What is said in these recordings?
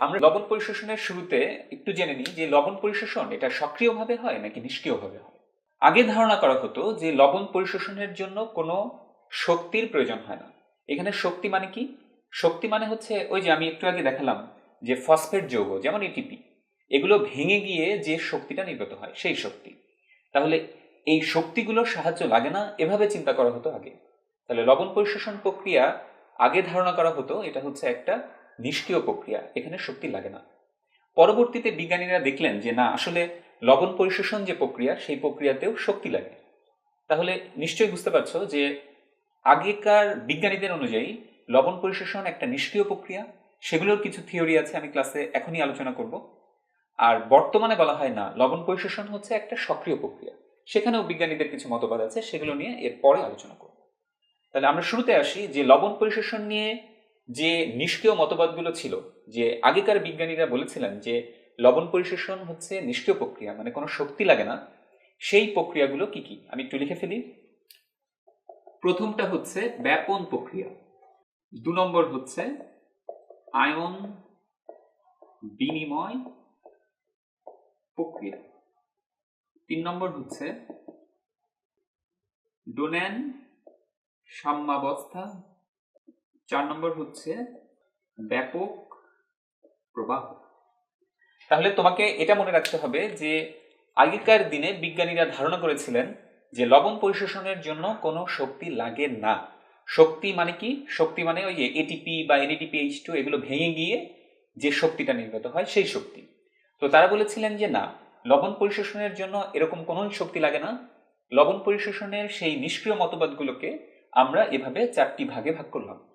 আমরা লবণ পরিশোষণের শুরুতে একটু জেনে নিই যে লবণ পরিশোষণ এটা সক্রিয়ভাবে হয় নাকি নিষ্ক্রিয়ভাবে হয়? আগে ধারণা করা হতো যে লবণ পরিশোষণের জন্য কোনো শক্তির প্রয়োজন হয় না। এখানে শক্তি মানে কি? শক্তি মানে হচ্ছে ওই যে আমি একটু আগে দেখালাম যে ফসফেট যৌগ, যেমন এটিপি এগুলো ভেঙে গিয়ে যে শক্তিটা নির্গত হয়, সেই শক্তি। তাহলে এই শক্তিগুলোর সাহায্য লাগে না? এভাবে চিন্তা করা হতো আগে। তাহলে লবণ পরিশোষণ প্রক্রিয়া আগে ধারণা করা হতো, এটা হচ্ছে একটা নিষ্ক্রিয় প্রক্রিয়া, এখানে শক্তি লাগে না। পরবর্তীতে বিজ্ঞানীরা দেখলেন যে, না, আসলে লবণ পরিশোষণ যে প্রক্রিয়া, সেই প্রক্রিয়াতেও শক্তি লাগে। তাহলে নিশ্চয়ই বুঝতে পারছ যে, আগেকার বিজ্ঞানীদের অনুযায়ী লবণ পরিশোষণ একটা নিষ্ক্রিয় প্রক্রিয়া, সেগুলোর কিছু থিওরি আছে, আমি ক্লাসে এখনই আলোচনা করব। আর বর্তমানে বলা হয় না, লবণ পরিশোষণ হচ্ছে একটা সক্রিয় প্রক্রিয়া। সেখানেও বিজ্ঞানীদের কিছু মতবাদ আছে, সেগুলো নিয়ে এর পরে আলোচনা করব। তাহলে আমরা শুরুতে আসি যে, লবণ পরিশোষণ নিয়ে যে নিষ্ক্রিয় মতবাদগুলো ছিল, যে আগেকার বিজ্ঞানীরা বলেছিলেন যে লবণ পরিশোষণ হচ্ছে নিষ্ক্রিয় প্রক্রিয়া মানে কোনো শক্তি লাগে না, সেই প্রক্রিয়াগুলো কি কি? আমি একটু লিখে ফেলি। প্রথমটা হচ্ছে ব্যাপন প্রক্রিয়া। দু নম্বর হচ্ছে আয়ন বিনিময় প্রক্রিয়া। তিন নম্বর হচ্ছে ডোনেন সাম্যাবস্থা চার নম্বর হচ্ছে ব্যাপক প্রবাহ। তাহলে তোমাকে এটা মনে রাখতে হবে যে আগেকার দিনে বিজ্ঞানীরা ধারণা করেছিলেন যে লবণ পরিশোষণের জন্য কোনো শক্তি লাগে না। শক্তি মানে কি? শক্তি মানে ওই এটিপি বা এনএটিপি এইচ টু এগুলো ভেঙে গিয়ে যে শক্তিটা নির্গত হয় সেই শক্তি। তো তারা বলেছিলেন যে না, লবণ পরিশোষণের জন্য এরকম কোনো শক্তি লাগে না। লবণ পরিশোষণের সেই নিষ্ক্রিয় মতবাদগুলোকে আমরা এভাবে চারটি ভাগে ভাগ করলাম।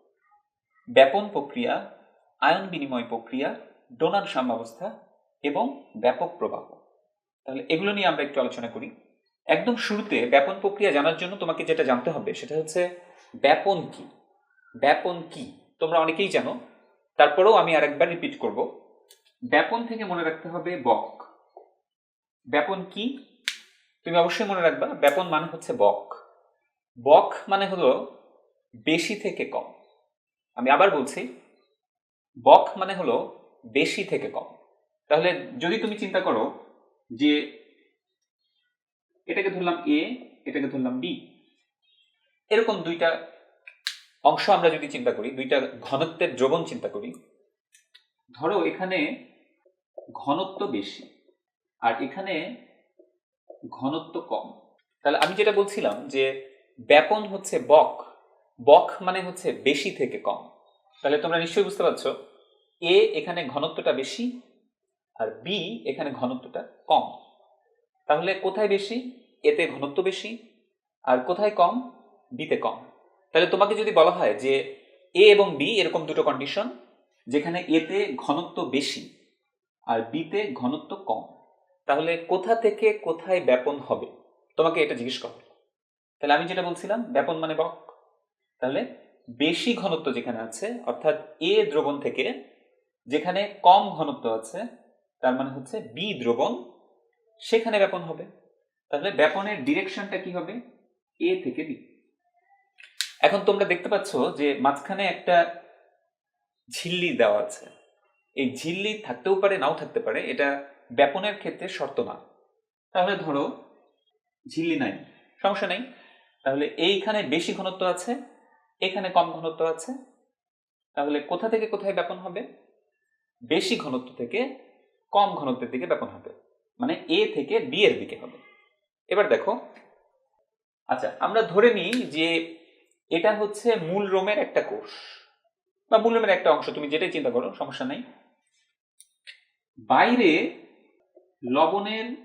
ব্যাপন প্রক্রিয়া, আয়ন বিনিময় প্রক্রিয়া, ডোনার সাম্যাবস্থা এবং ব্যাপক প্রবাহ। তাহলে এগুলো নিয়ে আমরা একটু আলোচনা করি। একদম শুরুতে ব্যাপন প্রক্রিয়া জানার জন্য তোমাকে যেটা জানতে হবে সেটা হচ্ছে ব্যাপন কি? ব্যাপন কি? তোমরা অনেকেই জানো। তারপরেও আমি আরেকবার রিপিট করব। ব্যাপন থেকে মনে রাখতে হবে বক। ব্যাপন কি? তুমি অবশ্যই মনে রাখবা, ব্যাপন মানে হচ্ছে বক। বক মানে হলো বেশি থেকে কম। আমি আবার বলছি, বক মানে হলো বেশি থেকে কম। তাহলে যদি তুমি চিন্তা করো যে এটাকে ধরলাম এ এটাকে ধরলাম বি এরকম দুইটা অংশ আমরা যদি চিন্তা করি, দুইটা ঘনত্বের দ্রবণ চিন্তা করি, ধরো এখানে ঘনত্ব বেশি আর এখানে ঘনত্ব কম। তাহলে আমি যেটা বলছিলাম যে ব্যাপন হচ্ছে বক বক মানে হচ্ছে বেশি থেকে কম। তাহলে তোমরা নিশ্চয়ই বুঝতে পারছ, এ এখানে ঘনত্বটা বেশি আর বি এখানে ঘনত্বটা কম। তাহলে কোথায় বেশি? এতে ঘনত্ব বেশি আর কোথায় কম? বিতে কম। তাহলে তোমাকে যদি বলা হয় যে এ এবং বি এরকম দুটো কন্ডিশন যেখানে এতে ঘনত্ব বেশি আর বিতে ঘনত্ব কম, তাহলে কোথা থেকে কোথায় ব্যাপন হবে? তোমাকে এটা জিজ্ঞেস করো। তাহলে আমি যেটা বলছিলাম, ব্যাপন মানে বক। তাহলে বেশি ঘনত্ব যেখানে আছে, অর্থাৎ এ দ্রবণ থেকে যেখানে কম ঘনত্ব আছে, তার মানে হচ্ছে বি দ্রবণ, সেখানে ব্যাপন হবে। তাহলে ব্যাপনের ডিরেকশনটা কি হবে? এ থেকে বি এখন তোমরা দেখতে পাচ্ছ যে মাঝখানে একটা ঝিল্লি দেওয়া আছে। এই ঝিল্লি থাকতেও পারে, নাও থাকতে পারে, এটা ব্যাপনের ক্ষেত্রে শর্ত না। তাহলে ধরো ঝিল্লি নাই, সমস্যা নেই। তাহলে এইখানে বেশি ঘনত্ব আছে এখানে কম ঘনত্ব আছে। তাহলে কোথা থেকে কোথায় ব্যাপন হবে? বেশি ঘনত্ব থেকে কম ঘনত্বের দিকে ব্যাপন হবে। মানে এ থেকে বি এর দিকে হবে। এবার দেখো। আচ্ছা আমরা ধরে নিই যে এটা হচ্ছে মূল রোমের একটা কোষ। বা মূল রোমের একটা অংশ। তুমি যেটাই চিন্তা করো, সমস্যা নাই। বাইরে লবণের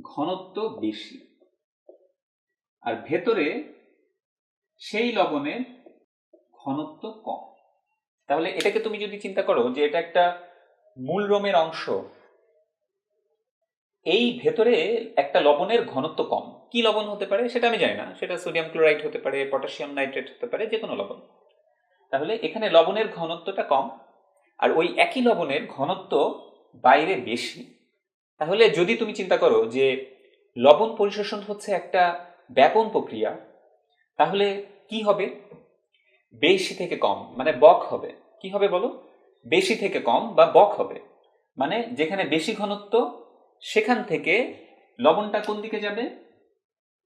ঘনত্ব বেশি। আর ভেতরে সেই লবণের ঘনত্ব কম। তাহলে এটাকে তুমি যদি চিন্তা করো যে এটা একটা মূল রোমের অংশ, এই ভেতরে একটা লবণের ঘনত্ব কম। কি লবণ হতে পারে সেটা আমি জানি না। সেটা সোডিয়াম ক্লোরাইড হতে পারে, পটাশিয়াম নাইট্রেট হতে পারে, যে কোনো লবণ। তাহলে এখানে লবণের ঘনত্বটা কম আর ওই একই লবণের ঘনত্ব বাইরে বেশি। তাহলে যদি তুমি চিন্তা করো যে লবণ পরিশোষণ হচ্ছে একটা ব্যাপন প্রক্রিয়া, তাহলে কি হবে? বেশি থেকে কম মানে বক হবে। কি হবে বলো? বেশি থেকে কম বা বক হবে। মানে যেখানে বেশি ঘনত্ব, সেখান থেকে লবণটা কোন দিকে যাবে?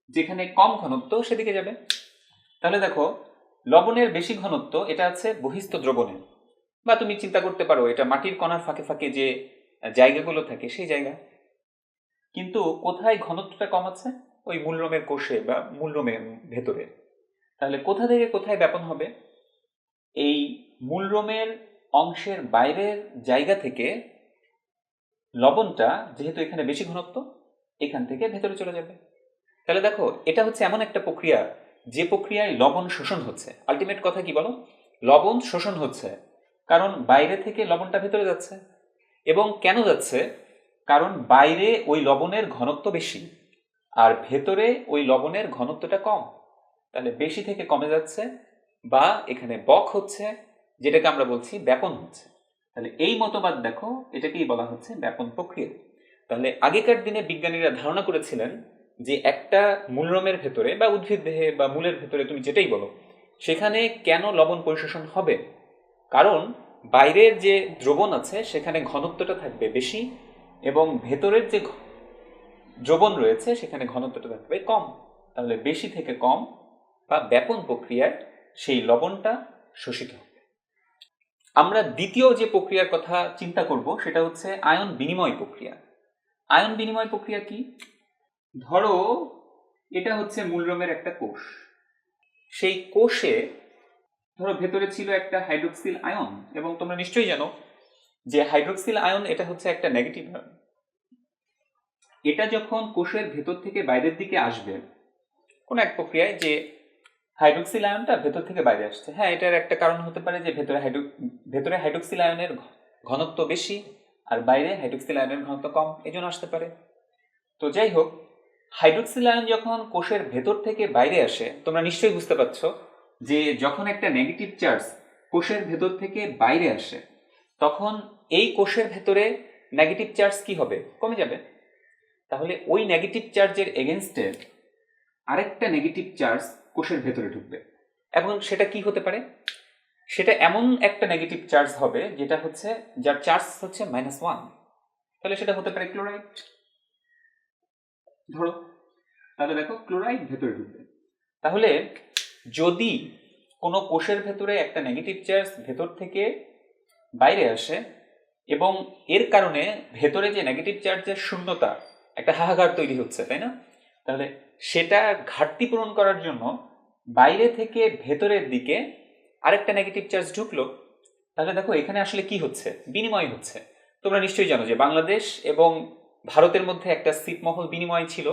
যেখানে কম ঘনত্ব, সেদিকে যাবে। তাহলে দেখো, লবণের বেশি ঘনত্ব, এটা আছে বহিস্থ দ্রবণে। বা তুমি চিন্তা করতে পারো, এটা মাটির কণার ফাঁকে ফাঁকে যে জায়গাগুলো থাকে, সেই জায়গা। কিন্তু কোথায় ঘনত্বটা কম আছে? ওই মূলরোমের কোষে বা মূলরোমের ভেতরে। তাহলে কোথা থেকে কোথায় ব্যাপন হবে? এই মূলরোমের অংশের বাইরের জায়গা থেকে লবণটা যেহেতু এখানে বেশি ঘনত্ব, এখান থেকে ভেতরে চলে যাবে। তাহলে দেখো, এটা হচ্ছে এমন একটা প্রক্রিয়া, যে প্রক্রিয়ায় লবণ শোষণ হচ্ছে। আলটিমেট কথা কি বলো? লবণ শোষণ হচ্ছে কারণ বাইরে থেকে লবণটা ভেতরে যাচ্ছে। এবং কেন যাচ্ছে? কারণ বাইরে ওই লবণের ঘনত্ব বেশি, আর ভেতরে ওই লবণের ঘনত্বটা কম। তাহলে বেশি থেকে কমে যাচ্ছে বা এখানে বক হচ্ছে, যেটাকে আমরা বলছি ব্যাপন হচ্ছে। তাহলে এই মতবাদ দেখো, এটাকেই বলা হচ্ছে ব্যাপন প্রক্রিয়া। তাহলে আগেকার দিনে বিজ্ঞানীরা ধারণা করেছিলেন যে একটা মূলরমের ভেতরে বা উদ্ভিদ দেহে বা মূলের ভেতরে, তুমি যেটাই বলো, সেখানে কেন লবণ পরিশোষণ হবে? কারণ বাইরের যে দ্রবণ আছে, সেখানে ঘনত্বটা থাকবে বেশি এবং ভেতরের যে দ্রবণ রয়েছে, সেখানে ঘনত্বটা থাকবে কম। তাহলে বেশি থেকে কম বা ব্যাপন প্রক্রিয়ায় সেই লবণটা শোষিত হবে। আমরা দ্বিতীয় যে প্রক্রিয়ার কথা চিন্তা করব সেটা হচ্ছে আয়ন বিনিময় প্রক্রিয়া। আয়ন বিনিময় প্রক্রিয়া কি? ধরো এটা হচ্ছে মূলরোমের একটা কোষ। সেই কোষে ধরো ভেতরে ছিল একটা হাইড্রোক্সিল আয়ন এবং তোমরা নিশ্চয়ই জানো যে হাইড্রোক্সিল আয়ন এটা হচ্ছে একটা নেগেটিভ আয়ন। এটা যখন কোষের ভেতর থেকে বাইরের দিকে আসবে, কোন এক প্রক্রিয়ায় যে হাইড্রোক্সিল আয়নটা ভেতর থেকে বাইরে আসছে। হ্যাঁ এটার একটা কারণ হতে পারে যে ভেতরে হাইড্রো, ভেতরে হাইড্রোক্সিল আয়নের ঘনত্ব বেশি আর বাইরে হাইড্রোক্সিল আয়নের ঘনত্ব কম এই জন্য আসতে পারে। তো যাই হোক হাইড্রোক্সিল আয়ন যখন কোষের ভেতর থেকে বাইরে আসে, তোমরা নিশ্চয়ই বুঝতে পারছ যে যখন একটা নেগেটিভ চার্জ কোষের ভেতর থেকে বাইরে আসে, তখন এই কোষের ভেতরে নেগেটিভ চার্জ কি হবে? কমে যাবে। তাহলে ওই নেগেটিভ চার্জের এগেনস্টে আরেকটা নেগেটিভ চার্জ কোষের ভেতরে ঢুকবে। এবং সেটা কি হতে পারে? সেটা এমন একটা নেগেটিভ চার্জ হবে, যেটা হচ্ছে, যার চার্জ হচ্ছে মাইনাস ওয়ান তাহলে সেটা হতে পারে ক্লোরাইড ধরো, তাহলে দেখো ক্লোরাইড ভেতরে ঢুকবে। তাহলে যদি কোনো কোষের ভেতরে একটা নেগেটিভ চার্জ ভেতর থেকে বাইরে আসে, এবং এর কারণে ভেতরে যে নেগেটিভ চার্জের শূন্যতা, একটা হাহাকার তৈরি হচ্ছে, তাই না? তাহলে সেটা ঘাটতি পূরণ করার জন্য বাইরে থেকে ভেতরের দিকে আরেকটা নেগেটিভ চার্জ ঢুকলো। তাহলে দেখো, এখানে আসলে কি হচ্ছে? বিনিময় হচ্ছে। তোমরা নিশ্চয়ই জানো যে বাংলাদেশ এবং ভারতের মধ্যে একটা ছিটমহল বিনিময় ছিল,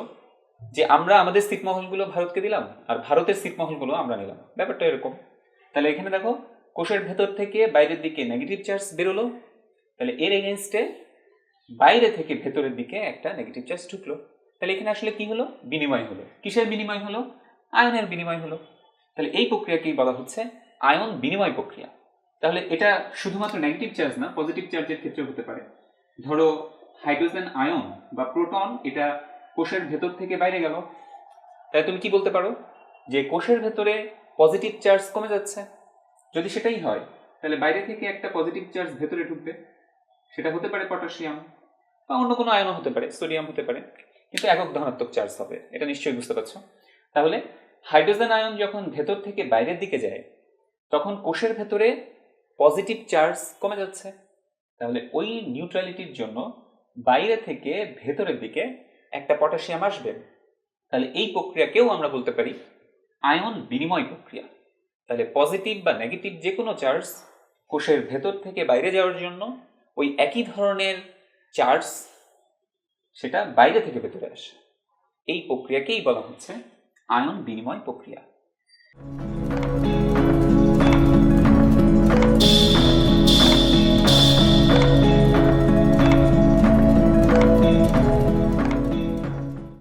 যে আমরা আমাদের ছিটমহলগুলো ভারতকে দিলাম আর ভারতের ছিটমহলগুলো আমরা নিলাম। ব্যাপারটা এরকম। তাহলে এখানে দেখো, কোষের ভেতর থেকে বাইরের দিকে নেগেটিভ চার্জ বেরোলো। তাহলে এর এগেনস্টে বাইরে থেকে ভেতরের দিকে একটা নেগেটিভ চার্জ ঢুকলো। তাহলে এখানে আসলে কি হলো? বিনিময় হলো। কিসের বিনিময় হলো? আয়নের বিনিময় হলো। তাহলে এই প্রক্রিয়াকেই বলা হচ্ছে আয়ন বিনিময় প্রক্রিয়া। তাহলে এটা শুধুমাত্র নেগেটিভ চার্জ না পজিটিভ চার্জের ক্ষেত্রে হতে পারে। ধরো, হাইড্রোজেন আয়ন বা প্রোটন, এটা কোষের ভেতর থেকে বাইরে গেল। তাই তুমি কি বলতে পারো? যে কোষের ভেতরে পজিটিভ চার্জ কমে যাচ্ছে। যদি সেটাই হয়, তাহলে বাইরে থেকে একটা পজিটিভ চার্জ ভেতরে ঢুকবে। সেটা হতে পারে পটাশিয়াম বা অন্য কোনো আয়নও হতে পারে, সোডিয়াম হতে পারে। কিন্তু একক ধনাত্মক চার্জ হবে, এটা নিশ্চয়ই বুঝতে পারছ? তাহলে হাইড্রোজেন আয়ন যখন ভেতর থেকে বাইরের দিকে যায়, তখন কোষের ভেতরে পজিটিভ চার্জ কমে যাচ্ছে। তাহলে ওই নিউট্রালিটির জন্য বাইরে থেকে ভেতরের দিকে একটা পটাশিয়াম আসবে। তাহলে এই প্রক্রিয়াকেও আমরা বলতে পারি আয়ন বিনিময় প্রক্রিয়া। তাহলে পজিটিভ বা নেগেটিভ যে কোনো চার্জ কোষের ভেতর থেকে বাইরে যাওয়ার জন্য ওই একই ধরনের চার্জ সেটা বাইরে থেকে ভেতরে আসে। এই প্রক্রিয়াকেই বলা হচ্ছে আয়ন বিনিময় প্রক্রিয়া।